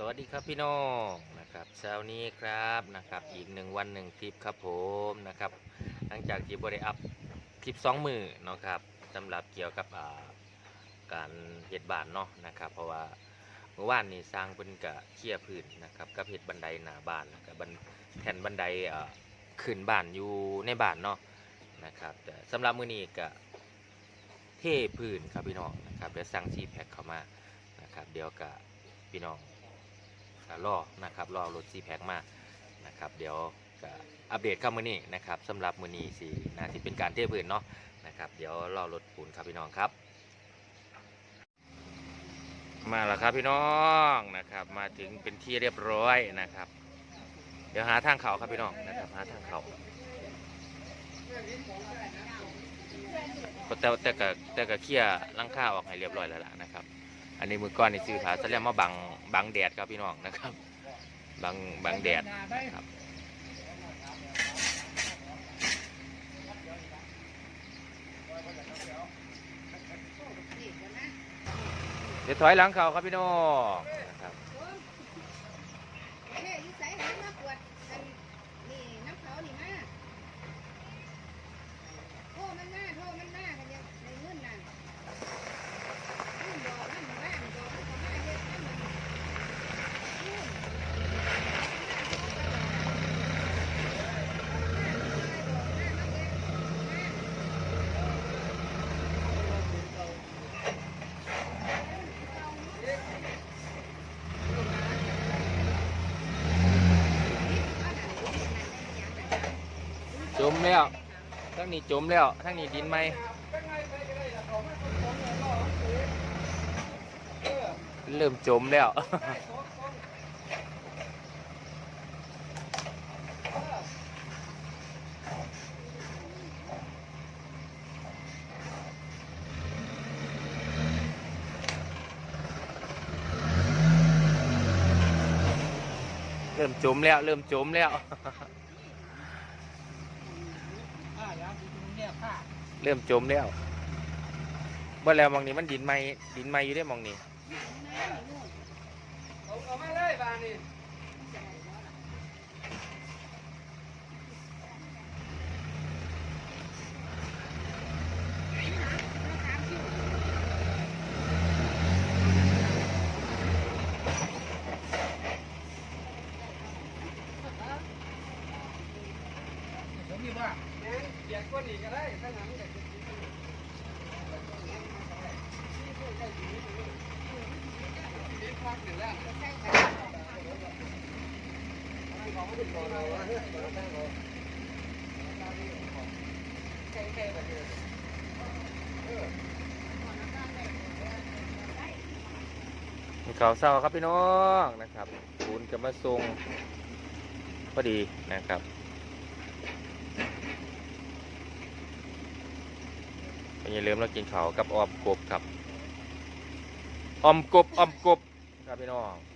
สวัสดีครับพี่น้องนะครับเช้านี้ครับนะครับอีกหนึ่งวันหนึ่งคลิปครับผมนะครับหลังจากที่บริอัพคลิปสองมือเนาะครับสำหรับเกี่ยวกับาการเฮ็ดบานเนาะนะครับ เพราะว่าเมื่อวานนี้สร้างเป็นกะเคลียพื้นนะครับกับเฮ็ดบันไดหน้าบ้านกับแผ่นบันไดขึ้นบ้านอยู่ในบ้านเนาะนะครับแต่สำหรับมือนี้ก็เทพื้นครับพี่น้องนะครับเดี๋ยวสั่งซีแพ็คเข้ามานะครับเดี๋ยวกับพี่น้อง ก็รอนะครับรอรถซีแพ็กมานะครับเดี๋ยวก็อัปเดตข้ามมือนี้นะครับสำหรับมือนี้สีน่าจะเป็นการเทียบพื้นเนาะนะครับเดี๋ยวรอรถปูนครับพี่น้องครับ มาแล้วครับพี่น้องนะครับมาถึงเป็นที่เรียบร้อยนะครับ เดี๋ยวหาทางเขาครับพี่น้องนะครับหาทางเขาแต่แต่ก็แต่ก็เคลียร์ลังคาออกให้เรียบร้อยแล้วล่ะนะครับ อันนี้มือก้อนนี่ซื้อผาสแลมมาบังบังแดดครับพี่น้องนะครับบังบังแดดนะครับเดี๋ยวถอยหลังเขาครับพี่น้องนะครับ เฮ้ยอยู่ไสหามาปวดอันนี่น้ำเขานี่มาโทรมันมาโทรมันมากันยังในเงินนั่นนู่นบอกนั่นบ้านบอกมันก็มาเฮ็ดนั่นมันนู่น จ มแล้ว ทั้งนี้จมแล้ว ทั้งนี้ดินไหมเริ่มจมแล้วเริ่มจมแล้ว เริ่มจมแล้ว เริ่มจมแล้วเมื่อแล้วมองนี้มันดินไม่ดินไม่อยู่ได้มองนี้เอามาเลยบานี่ ผมมีว่า แม่นเกียดก้นอีกก็ได้ถ้างั้นก็จะดีพักหนึ่งแล้วของมันก่อนเราเฮ้ยเราตั้งเราใกล้ๆแบบนี้เออ มี เขาวเศร้าครับพี่น้องนะครับปูนจะมาส่งพอดีนะครับอย่าลืมเรากินเขาวกับออมกบครับออมกบออมกบครับพี่น้อง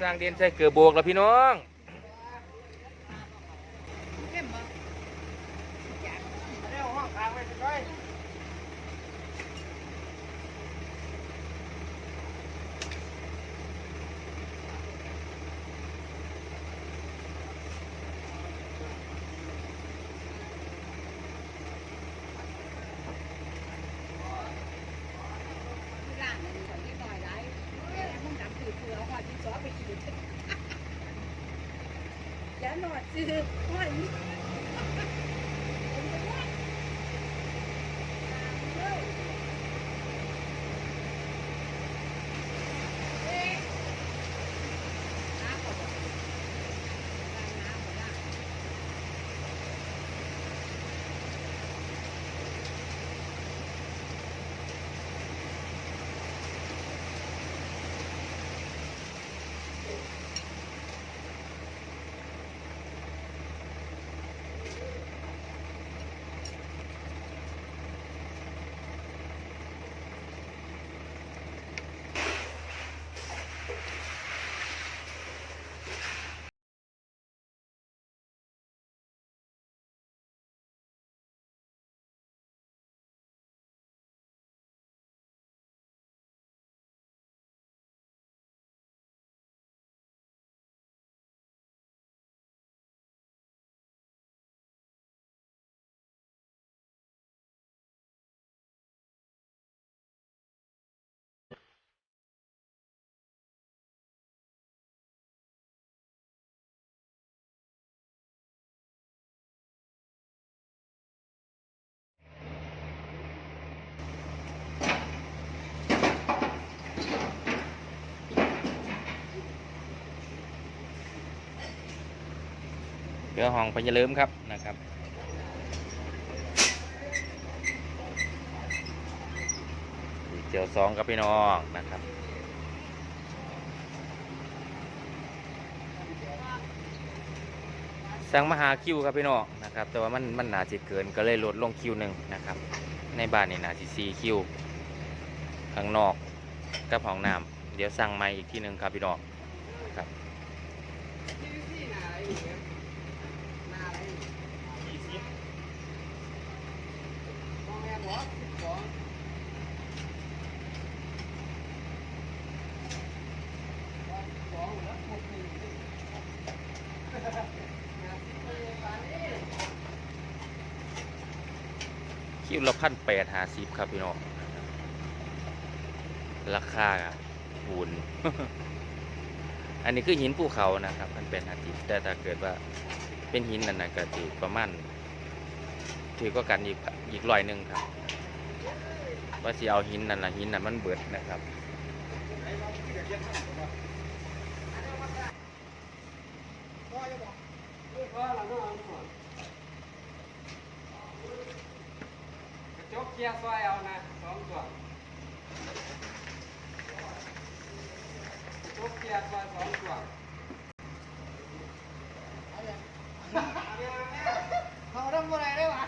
สร้างเดียนใส่เกลือโบกแล้วพี่น้อง เข้มบ่ เร็วห้องทางไปไป ล่างนี่ก่อนนิดหน่อยได้มึงดำคือคือเอาหอดที่ซอไปกิน อย่าห รือห้องพญาเลิมครับนะครับเจียวสองครับพี่น้องนะครับสั่งมาหาคิวครับพี่น้องนะครับ แต่ว่ามันมันหนาจิเกินก็เลยลดลงคิวหนึ่งนะครับ ในบ้านนี่หนาจิซีคิวข้างนอกกับห้องน้ำเดี๋ยวสั่งใหม่อีกทีหนึ่งครับพี่น้องนะครับ ที่ที่หนาอะไรอยู่เนี่ยหนาอะไรอยู่ยี่สิบมองแม่บอกสิบสองสองแล้วหกหนึ่งงานที่ไม่ได้การนี้ คิวละพันแปดหาสิบครับพี่น้องราคาหุ่นอันนี้คือหินภูเขานะครับมันเป็นหาสิบแต่ถ้าเกิดว่าเป็นหินนั่นนะก็ถือประมาณถือก็กันอีกอีกร้อยหนึ่งครับว่าสิเอาหินนั่นนะหินนั่นมันเบิดนะครับกระ จกเคียซอยเอานะสองตัวจกเคียซอยสองตัวเขาทำอะไรได้วะ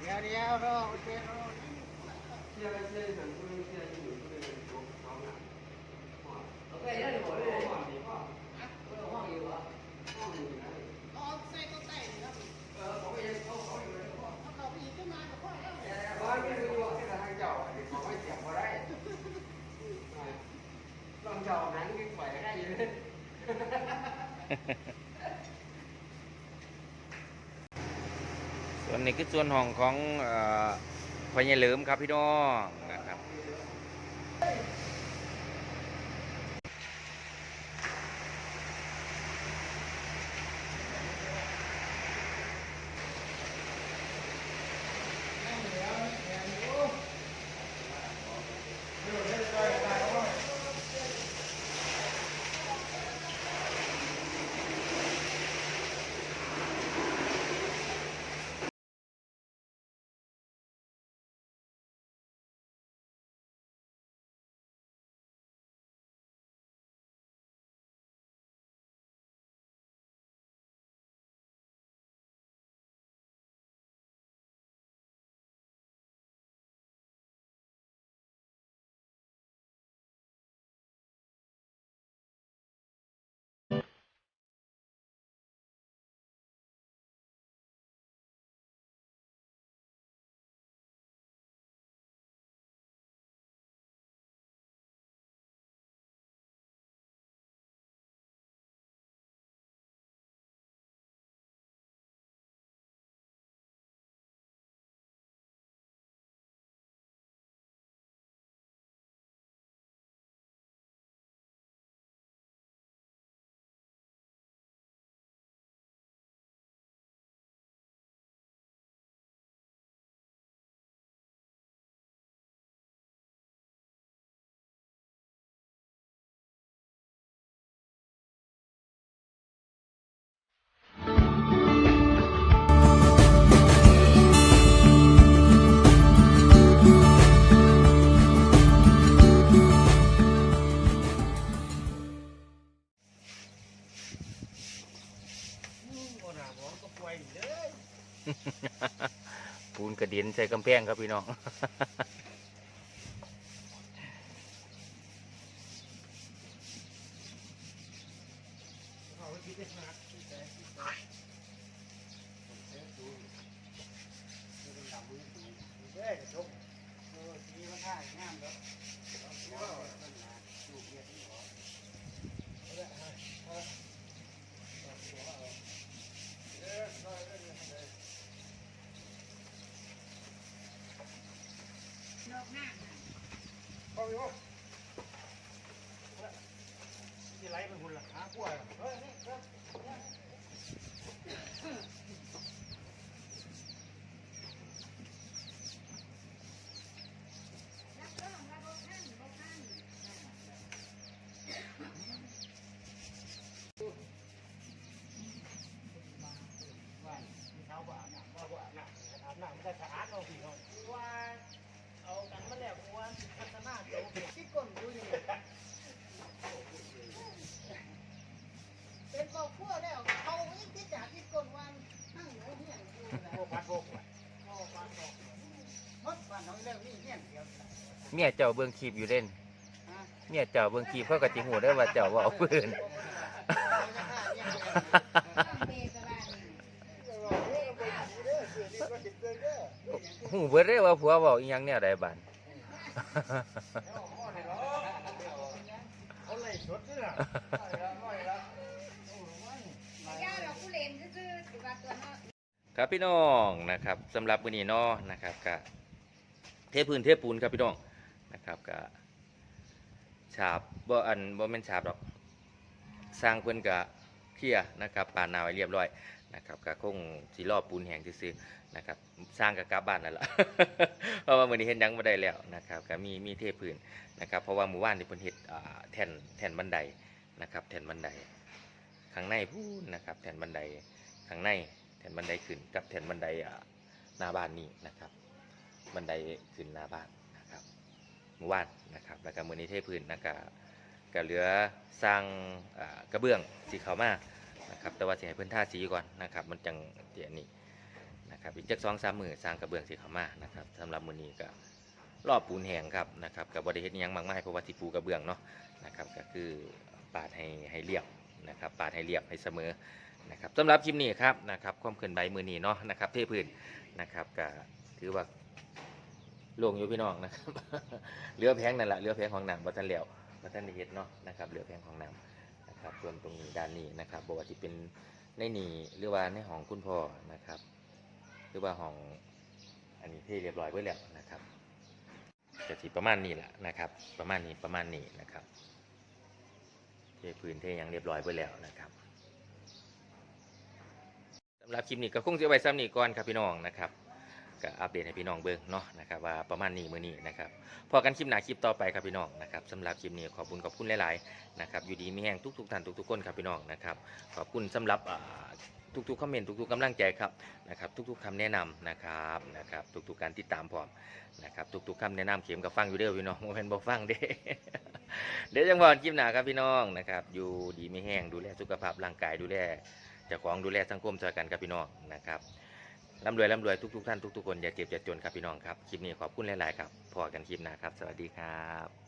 เดี๋ยวเดี๋ยวรอโอเครอเคลียร์ไปเคลียร์หนังคุณเคลียร์อจบสองหนังโอเคเดี๋ยวหมดเลยห้องนี้ห้องห้องอยู่วะห้องอยู่ไหน เอาใส่ก็ใส่ครับ เออเขาไปยังเขาเขาอยู่ในห้อง เอาเขาไปอีกขึ้นมาก็ค่อยเอา ร้อยไม่รู้ว่าที่ทางเจ้าที่เขาไม่เสียบมาได้ลองเจ้าหนังที่ปล่อยได้อยู่เลย ส่ว นี้คือส่วนห้องของอพญาเหลิมครับพี่น้อง ปูนกระเด็นใส่กำแพงครับพี่น้อง เอาไว้คิดได้มากที่แต่ที่แต่ผมเช็ดดูดูเป็นดำมือดูเด้อกระจกเออสีมันท่างามแล้วเอาเสียเอาต้นหนาดูเบียดนี่หรอเอาละฮะเอาละเอาเสียเอาเออเอาเลยเอาเลย นอกหน้า เอาอยู่ที่ไรเป็นหุ่นล่ะหาขั้วเหรอเฮ้ยนี่เฮ้ย รับรองว่าบ่ทันบ่ทัน พี่น้องว่าเอากันมาแล้วว่าพัฒนาตัวเด็กที่ก้นดูอยู่ เป็นครอบครัวแล้วเขายิ่งคิดจากที่คนวันนั่งอยู่เนี่ยอยู่ โอ้พัดโบกว่ะโอ้พัดโบกมดบ้านน้องเรื่องนี้เนี่ยเดียวเมียเจ้าเบิ่งคลิปอยู่เด่นฮะเมียเจ้าเบิ่งคลิปเขาก็สิฮู้ได้อว่าเจ้าเว้าปืนเมตลาดนี่ฮู้เบิดเด้อว่าผัวเว้าอีหยังแนวใดบาดเขาไล่สดด้วยล่ะ ย่าเราผู้เล่นซื่อๆถือว่าตัวน้อย ครับพี่น้องนะครับสำหรับมื้อนี้เนาะนะครับก็เทพื้นเทปูนครับพี่น้องนะครับก็ฉาบบ่อันบ่แม่นฉาบดอกสร้างเพิ่นก็เคลียนะครับปานนาไว้เรียบร้อยนะครับก็คงสิรอบปูนแห้งซื่อๆนะครับสร้างก็กลับบ้านนั่นล่ะเพราะว่ามื้อนี้เฮ็ดหยังบ่ได้แล้วนะครับก็มีมีเทพื้นนะครับเพราะว่าหมู่บ้านนี่เพิ่นเฮ็ดอ่าแท่นแท่นบันไดนะครับแท่นบันไดข้างในพูนนะครับแท่นบันไดข้างใน แทนบันไดขึ้นกับแทนบันไดหน้าบ้านนี่นะครับ บันไดขึ้นหน้าบ้านนะครับหมู่บ้านนะครับ แล้วก็มือนี้เทพื้นนะครับก็เหลือสร้างกระเบื้องสีขาวมานะครับแต่ว่าสิให้พิ่นท่าสีก่อนนะครับ มันจังเดียนี้นะครับอีกจักสองสามมือสร้างกระเบื้องสีขาวมานะครับสำหรับมือนี้ก็รอบปูนแห้งครับนะครับกับ่ได้เฮ็ดยังมากมายเพราะว่าสิปูกระเบื้องเนาะนะครับก็คือปาดให้ให้เรียบนะครับปาดให้เรียบให้เสมอ นะครับสำหรับคลิปนี้ครับนะครับความเคลื่อนไหวมือนี้เนาะนะครับเทพื้นนะครับก็ถือว่าลงอยู่พี่น้องนะครับเหลือแพงนั่นแหละเหลือแพงของหนังบ่ทันแล้วมาท่านได้เห็นเนาะนะครับเหลือแพงของน้ำนะครับส่วนตรงนี้ด้านนี้นะครับบอกว่าที่เป็นในนี่หรือว่าในห้องคุณพ่อนะครับ หรือว่าห้องอันนี้ที่เรียบร้อยไว้แล้วนะครับจะสีประมาณนี้แหละนะครับ ประมาณนี้ประมาณนี้นะครับเทพื้นเทยังเรียบร้อยไว้แล้วนะครับ หรับคลิปนี้ก็คงจะไว้ซ้ำนี้ก่อนครับพี่น้องนะครับก็อัปเดตให้พี่น้องเบิ่งเนาะนะครับว่าประมาณนี้มื้อนี้นะครับพอกันคลิปหน้าคลิปต่อไปครับพี่น้องนะครับสำหรับคลิปนี้ขอบคุณขอบคุณหลายๆนะครับอยู่ดีมีแห่งทุกๆท่านทุกๆคนครับพี่น้องนะครับขอบคุณสำหรับทุกๆคอมเมนต์ทุกๆกำลังใจครับนะครับทุกๆคำแนะนำนะครับนะครับทุกๆการติดตามพร้อมนะครับทุกๆคำแนะนำเข็มกับฟังอยู่เด้อพี่น้องโมเป็นบ่ฟังเด้เดี๋ยวจังหวะคลิปหน้าครับพี่น้องนะครับอยู่ดีมีแห้งดูแลสุขภาพร่างกายดูแล เจ้าของดูแลสังคมช่วยกันครับพี่น้องนะครับร่ำรวยร่ำรวยทุกๆท่านทุกๆคนอย่าเจ็บอย่าจนครับพี่น้องครับคลิปนี้ขอบคุณหลายๆครับพอกันคลิปหน้าครับ สวัสดีครับ